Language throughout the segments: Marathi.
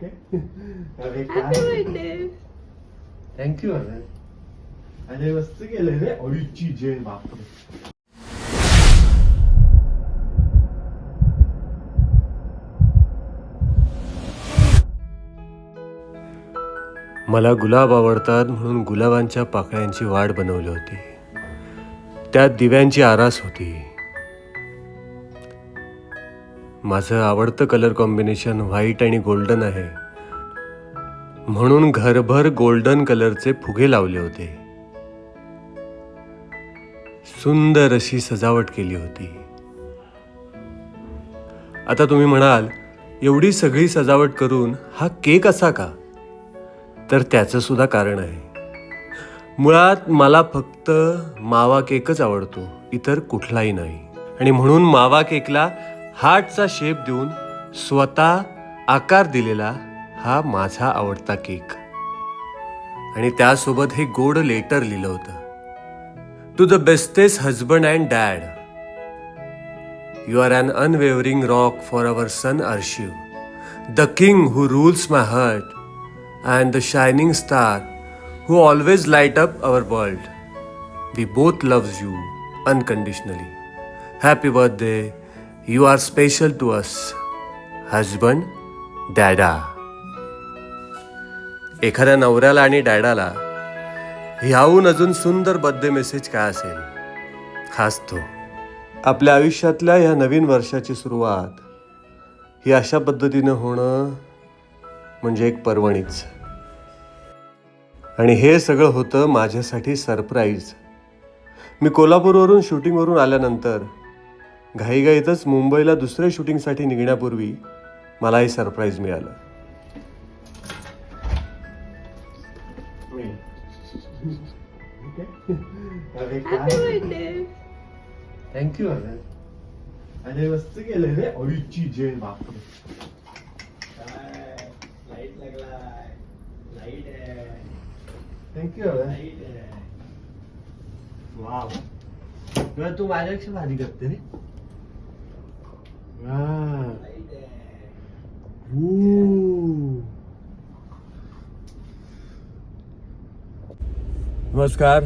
काय थँक्यू मस्त केलंय रे जे बापरे मला गुलाब आवडतात म्हणून गुलाबांच्या पाकळ्यांची वाढ बनवली होती. त्यात दिव्यांची आरास होती. माझं आवडतं कलर कॉम्बिनेशन व्हाईट आणि गोल्डन आहे. म्हणून घरभर गोल्डन कलरचे फुगे लावले होते. सुंदर अशी सजावट केली होती. आता तुम्ही म्हणाल एवढी सगळी सजावट करून हा केक असा का? तर त्याचं सुद्धा कारण आहे. मुळात मला फक्त मावा केकच आवडतो इतर कुठलाही नाही. आणि म्हणून मावा केकला हार्टचा शेप देऊन स्वतः आकार दिलेला हा माझा आवडता केक. आणि त्यासोबत हे गोड लेटर लिहिलं होतं. To the bestest husband and dad you are an unwavering rock for our son Arshiv the king who rules my heart and the shining star who always light up our world we both loves you unconditionally happy birthday You are special to us. Husband, Dada. एखाद्या नवऱ्याला आणि डॅडाला ह्याहून अजून सुंदर बर्थडे मेसेज काय असेल हाच तो आपल्या आयुष्यातल्या ह्या नवीन वर्षाची सुरुवात ही अशा पद्धतीनं होणं म्हणजे एक पर्वणीच आणि हे सगळं होतं माझ्यासाठी सरप्राईज मी कोल्हापूरवरून शूटिंगवरून आल्यानंतर घाईघाईतच मुंबईला दुसऱ्या शूटिंगसाठी निघण्यापूर्वी मला हे सरप्राईज मिळालं. थँक्यू अरे मस्त केलं रे अळीची जेल बापरे. लाइट आहे. थँक्यू लाइट आहे. वाव तुला तू माझ्यापेक्षा भारी करते रे. वा लाइट Ooh. नमस्कार.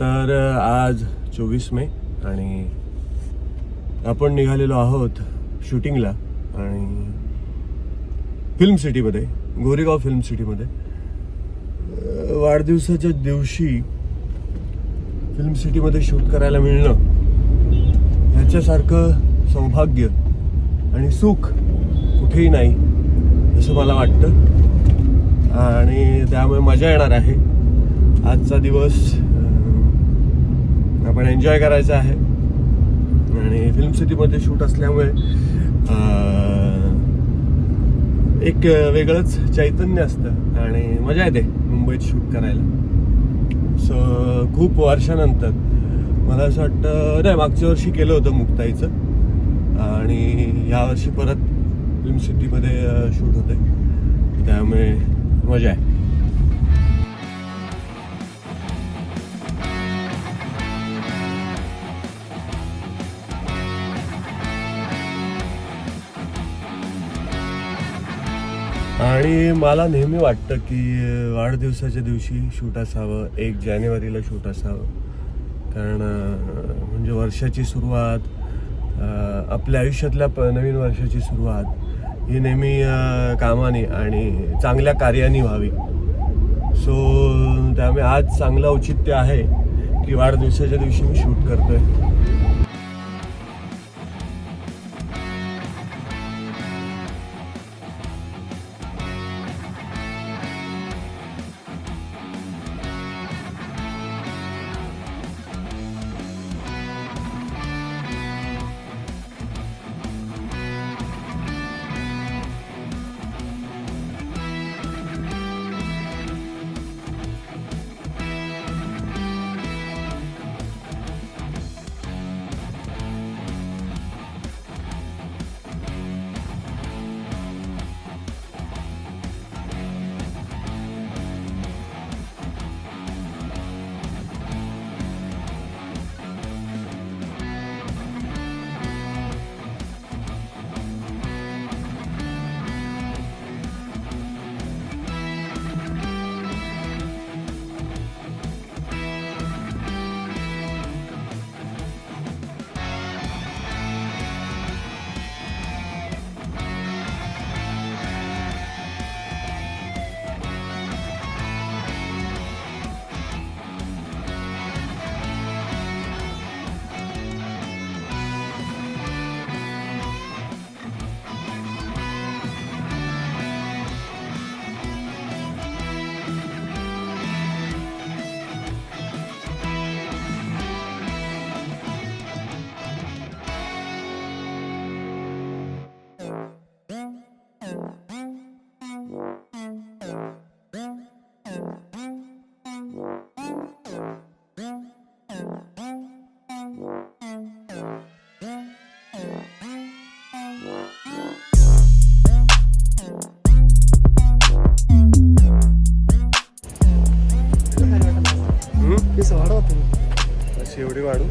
तर आज चोवीस मे आणि आपण निघालेलो आहोत शूटिंगला आणि फिल्म सिटीमध्ये गोरेगाव फिल्म सिटीमध्ये. वाढदिवसाच्या दिवशी फिल्म सिटीमध्ये शूट करायला मिळणं ह्याच्यासारखं सौभाग्य आणि सुख कुठेही नाही असं मला वाटतं. आणि त्यामुळे मजा येणार आहे. आजचा दिवस आपण एन्जॉय करायचा आहे. आणि फिल्म सिटीमध्ये शूट असल्यामुळे एक वेगळंच चैतन्य असतं आणि मजा येते मुंबईत शूट करायला. सो खूप वर्षानंतर मला असं वाटतं नाही मागच्या वर्षी केलं होतं मुक्ताईचं. आणि यावर्षी परत फिल्म सिटीमध्ये शूट होते त्यामुळे मजा आहे. आणि मला नेहमी वाटतं की वाढदिवसाच्या दिवशी शूट असावं एक जानेवारीला शूट असावं. कारण म्हणजे वर्षाची सुरुवात आपल्या आयुष्यातल्या प नवीन वर्षाची सुरुवात ही नेहमी कामाने आणि चांगल्या कार्याने व्हावी. सो त्यामुळे आज चांगलं औचित्य आहे की वाढदिवसाच्या दिवशी मी शूट करतो आहे वाढवतो शेवटी वाढू